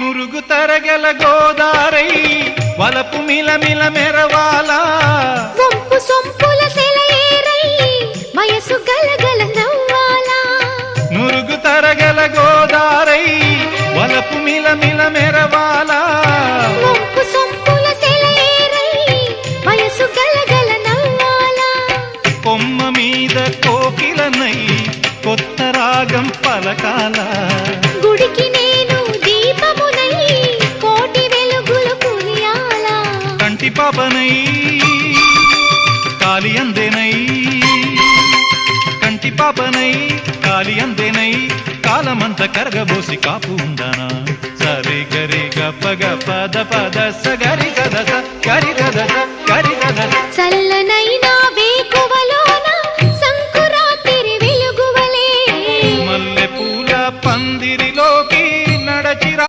నురుగు తరగల గోదారై వలపు మిలమిల మెరవాలా. వంపు సొంపుల సెలయేరై వయసు గలగల నవ్వాలా. నురుగు తరగల గోదారై వలపు మిలమిల మెరవాలా. వంపు సొంపుల సెలయేరై వయసు గలగల నవ్వాలా. కొమ్మ మీద కోకిలనై కొత్త రాగం పలకాల. கட்டி பாப்பனை காலியந்தேனை కంటి పాపనై కాలి అందేనై కాలమంత కరగబోసి కాపు ఉందనా. సరి గరి గప్ప గప్ప దప దస గరి గదస గరి గదస గరి గదస చల్లనైనా వేకువలోన సంకురాత్రి వెలుగువలే. మల్లె పూల పందిరిలోకి